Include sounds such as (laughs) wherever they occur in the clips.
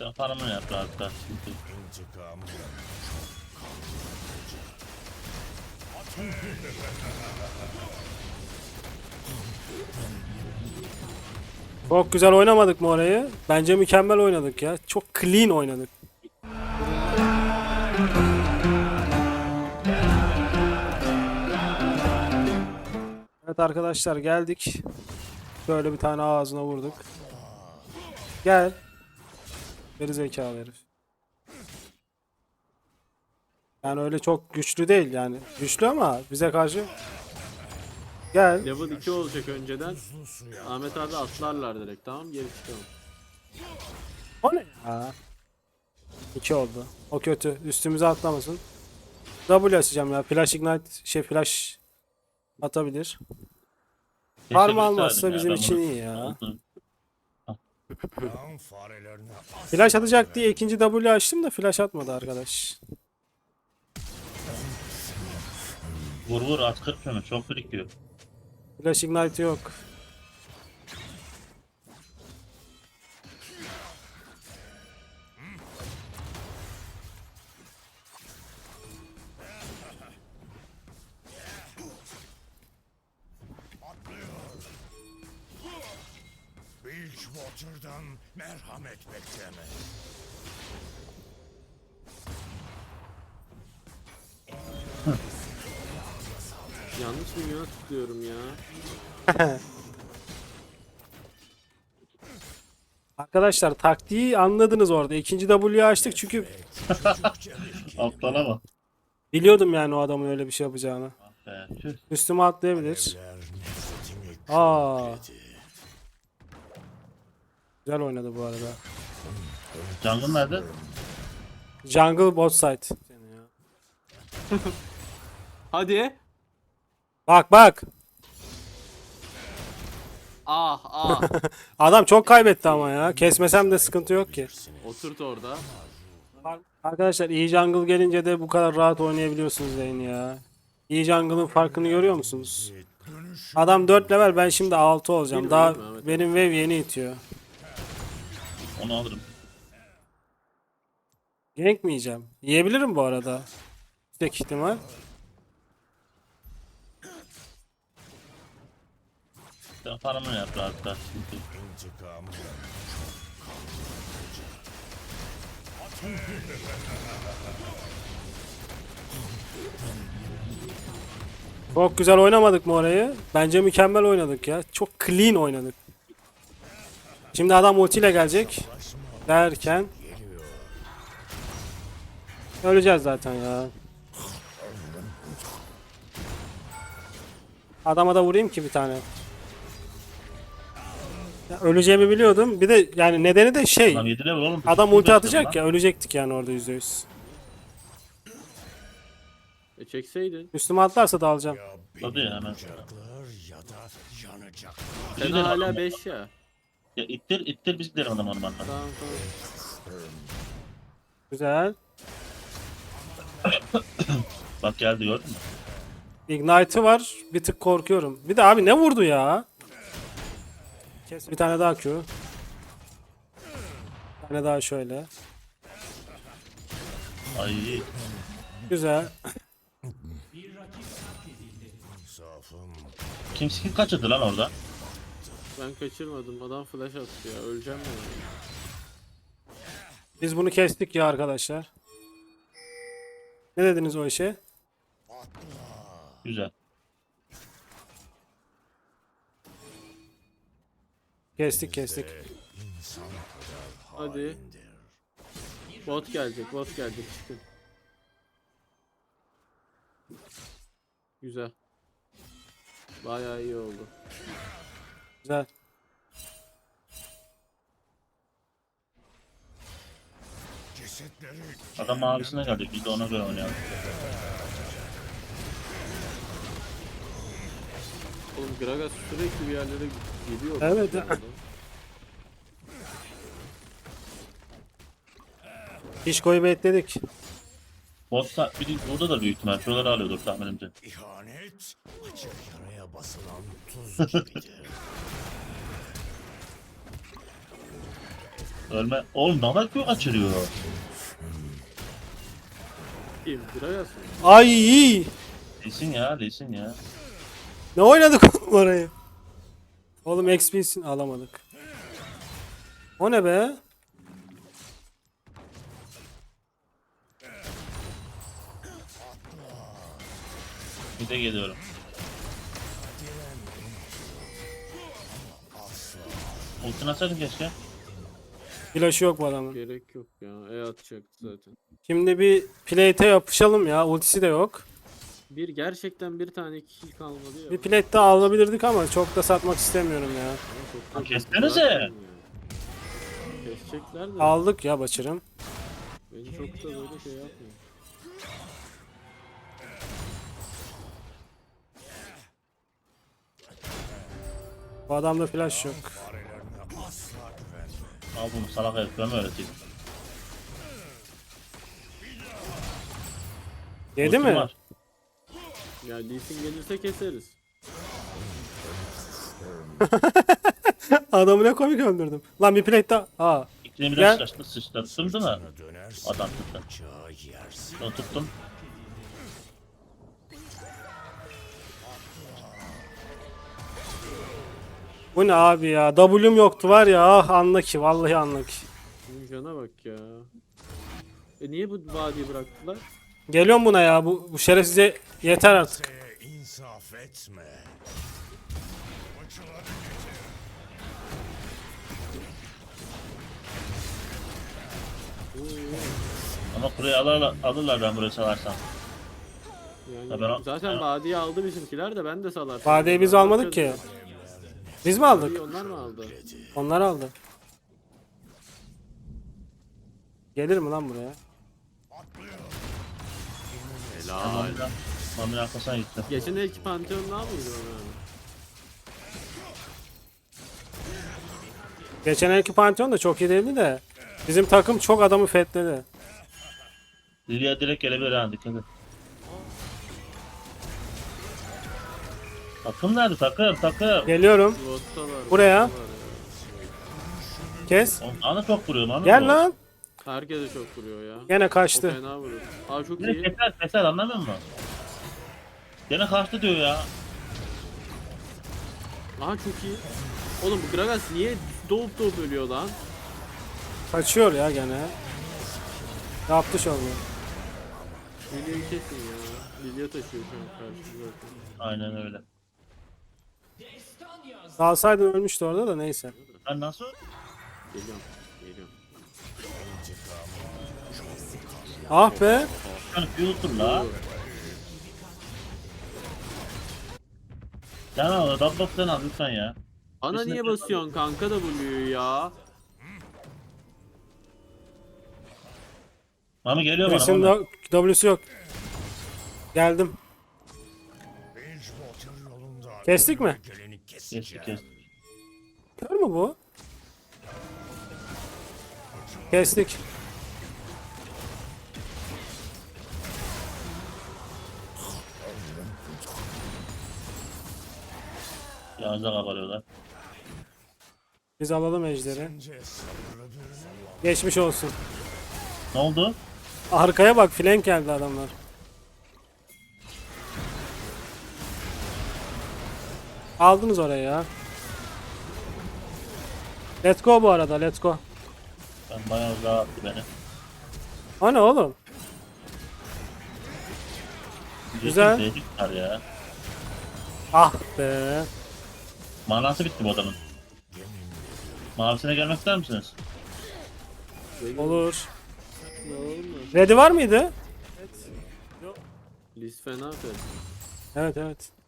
Sen paramı yap rahat rahat. İntikamı Çok güzel oynamadık mı orayı? Bence mükemmel oynadık ya. Çok clean oynadık. Evet arkadaşlar geldik. Böyle bir tane ağzına vurduk. Gel. Geri zekalı herif. Yani öyle çok güçlü değil yani. Güçlü ama bize karşı. Gel. Level 2 olacak önceden. Ahmet abi atlarlar direkt tamam geri çıkalım. O ne ya? İki oldu. O kötü. Üstümüze atlamasın. W açacağım ya. Flash Ignite şey flash atabilir. Parmağı almazsa bizim için iyi ya. farelerine Flash atacak diye ikinci W açtım da flash atmadı arkadaş. Vur vur at 40 şunu çok birikiyor. Flash Ignite yok. Bilgewater'dan merhamet bekleme. Yanlış minyona tıklıyorum ya. (laughs) Arkadaşlar taktiği anladınız orada. İkinci W'yu açtık çünkü (laughs) Atlana bak. biliyordum yani o adamın öyle bir şey yapacağını. Ah be, tüh. Üstüme atlayabilir. Aa. Güzel oynadı bu arada. Jungle nerede? Jungle bot side. Seni (laughs) ya. Hadi. Bak bak. Ah ah. (laughs) Adam çok kaybetti ama ya. Kesmesem de sıkıntı yok ki. Oturt orada. Arkadaşlar iyi jungle gelince de bu kadar rahat oynayabiliyorsunuz lane ya. İyi jungle'ın farkını görüyor musunuz? Adam 4 level ben şimdi 6 olacağım. Daha benim wave yeni itiyor. Onu alırım. Gank mi yiyeceğim? Yiyebilirim bu arada. Tek ihtimal. Sen paramı yap rahat rahat. Çok güzel oynamadık mı orayı? Bence mükemmel oynadık ya. Çok clean oynadık. Şimdi adam ultiyle gelecek. Derken. Öleceğiz zaten ya. Adama da vurayım ki bir tane. Ya öleceğimi biliyordum. Bir de yani nedeni de şey. Lan 7 level oğlum. Adam ulti atacak ya ölecektik yani orada %100. E çekseydin. Üstüme atlarsa da alacağım. beni ya, hemen. Sen hala adamı. 5 ya. Ya ittir ittir biz gidelim adam ormandan. Tamam tamam. Güzel. (coughs) Bak geldi gördün mü? Ignite'ı var. Bir tık korkuyorum. Bir de abi ne vurdu ya? Kes bir tane daha Q. Bir tane daha şöyle. Ay Güzel. Kim kim kaçırdı lan orada? Ben kaçırmadım. Adam flash attı ya. Öleceğim ya. Biz bunu kestik ya arkadaşlar. Ne dediniz o işe? Güzel. Kestik kestik. Hadi. Bot gelecek. Bot gelecek. Çıkın. Güzel. Bayağı iyi oldu. Güzel. Adam mavisine gelecek biz de ona göre oynayalım. Oğlum Gragas sürekli bir yerlere gidiyor. Evet. (laughs) Pişko'yu bekledik. Botta bir burada da büyük ihtimal şuraları alıyordur tahminimce. ihanet açık yaraya basılan tuz (laughs) gibidir. Ölme. Oğlum ne kadar köy Kim? Gragas mı? Ay iyi. Değilsin ya değilsin ya. Ne oynadık (laughs) oğlum orayı? Oğlum XP'sin alamadık. O ne be? Bir de geliyorum. Ultini atsaydın keşke. Flash'ı yok bu adamın. Gerek yok ya. E atacaktı zaten. Şimdi bir plate'e yapışalım ya. Ultisi de yok. Bir gerçekten bir tane kill kalmadı ya. Bir plate daha alabilirdik ama çok da satmak istemiyorum ya. Ha, kessenize. ya. Kesecekler de. Aldık ya Başır'ım. Beni çok da böyle şey yapmıyor. Bu adamda flash yok. Al bunu salak mi öğreteyim? Yedi Ultim mi? var. Ya Lee Sin gelirse keseriz. (laughs) Adamı ne komik öldürdüm. Lan bir plate daha. Aa. Gel. biraz sıçrattı sıçrattım değil mi? Adam tuttu. Onu tuttum. Bu ne abi ya? W'm yoktu var ya. Ah anla ki. Vallahi anla ki. Cana bak ya. E niye bu vadiyi bıraktılar? Geliyorum buna ya. Bu, bu şerefsize yeter artık. Kimseye insaf etme. Ama burayı alırlar, alırlar ben burayı salarsam. Yani Ya ben- zaten vadiyi aldı bizimkiler de ben de salarsın. Vadeyi biz almadık ki. Biz mi aldık? onlar mı aldı? Onlar aldı. Gelir mi lan buraya? Helal. Mamira arkasına gitti. Geçen elki Pantheon ne yapıyordu? Geçen elki Pantheon da çok iyi değildi de. Bizim takım çok adamı fethledi. Lilia direkt gelebilir ha dikkat et. Takım nerede takım takım. Geliyorum. Lostalar. Buraya. ya. Kes. Oğlum, Ana çok vuruyor lan. Gel lan. Herkese çok vuruyor ya. Gene kaçtı. fena vuruyor. Aa çok Yine iyi. keser keser anlamıyor musun? Gene kaçtı diyor ya. Aha çok iyi. Oğlum bu Gragas niye doğup doğup ölüyor lan? Kaçıyor ya gene. Yaptı şovunu. Lilya'yı kesin ya. Lilya taşıyor şu an karşımda zaten. Aynen öyle. Dalsaydın ölmüştü orada da neyse. Ben nasıl? Geliyorum. Geliyorum. Ah be. Bir otur la. Sen al, double sen al lütfen ya. Ana niye basıyorsun kanka W'yu ya? Mami geliyor bana. Birisinin Mami. W'su yok. Geldim. Kestik mi? Keseceğim. Kör mü bu? Kestik. Yanınıza kabarıyorlar. Biz alalım ejderi. Geçmiş olsun. Ne oldu? Arkaya bak flank geldi adamlar. Aldınız orayı ya. Let's go bu arada let's go. Ben bayağı rahattı beni. O ne oğlum? Güzel. Var ya. Ah be. Manası bitti bu adamın. Mavisine gelmek ister misiniz? Olur. Ne oğlum mu? Ready var mıydı? Liz fena fena. Evet evet.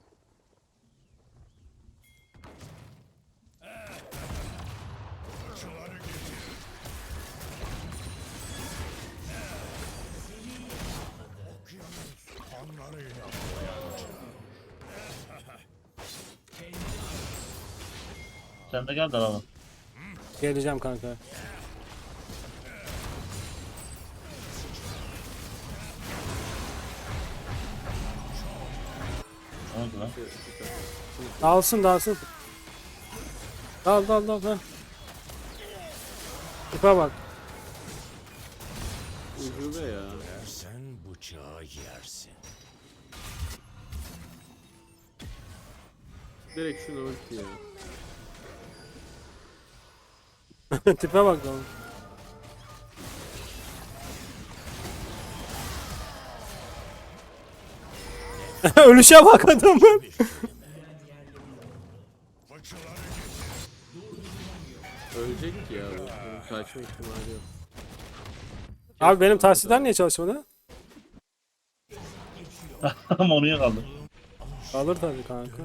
Sen de gel de alalım. Geleceğim kanka. Ne oldu lan? Dalsın dalsın. Dal dal dal dal. Tipe bak. Ucube ya. Sen bıçağı yersin. Direkt şuna ulti ya. (laughs) Tipe bak oğlum. (laughs) Ölüşe bak adamın. Ölecek ki ya bu. Bunun Kaçma ihtimali yok. Abi benim tahsiller niye çalışmadı? Ama onu yakaldım. Alır tabii kanka.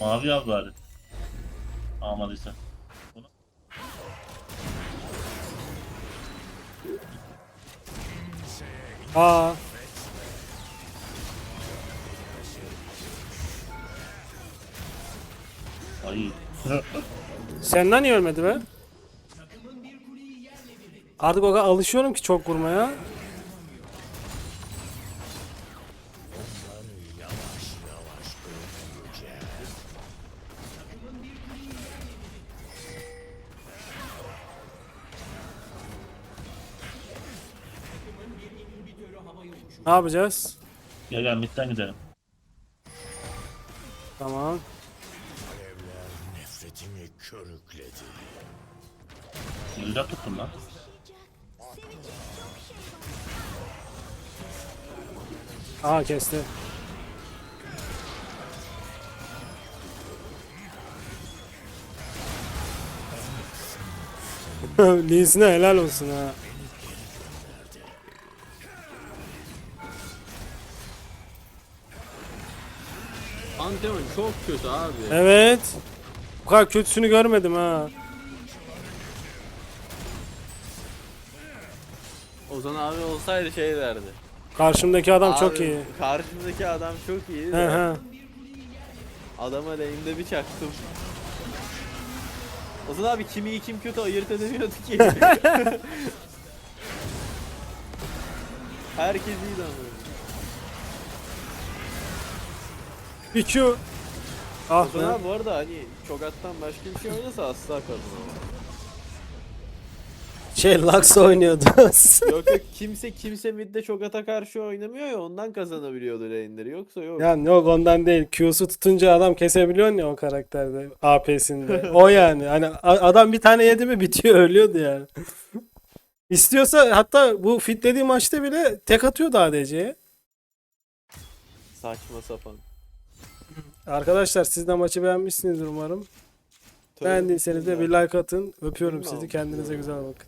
Mavi yaz bari. Almadıysa. Aa. Ay. Senden niye ölmedi be? Artık o kadar alışıyorum ki çok vurmaya. Ne yapacağız? Gel gel midden gidelim. Tamam. Alevler nefretimi körükledi. Güzel tuttum lan. Aha kesti. (laughs) Lee'sine helal olsun ha. Pantheon çok kötü abi. Evet. Bu kadar kötüsünü görmedim ha. Ozan abi olsaydı şey derdi. Karşımdaki adam çok Abi, iyi. Karşımdaki adam çok iyi He de he. adama lane'de bir çaktım. Ozan abi kimi iyi kim kötü ayırt edemiyordu ki. (laughs) Herkes iyiydi ama. Bir Q. Ah Ozan be. abi bu arada hani Çogat'tan başka bir şey oynasa asla kazanamaz. Şey Lux oynuyordu. (laughs) yok yok kimse kimse midde Çogat'a karşı oynamıyor ya ondan kazanabiliyordu lane'leri yoksa yok. yani yok ondan değil. Q'su tutunca adam kesebiliyorsun ya o karakterde. AP'sinde. O yani. Hani a- adam bir tane yedi mi bitiyor ölüyordu yani. İstiyorsa hatta bu fitlediği maçta bile tek atıyordu ADC'ye. Saçma sapan. Arkadaşlar siz de maçı beğenmişsinizdir umarım. Beğendiyseniz de bir like atın. Öpüyorum sizi. Kendinize güzel bakın.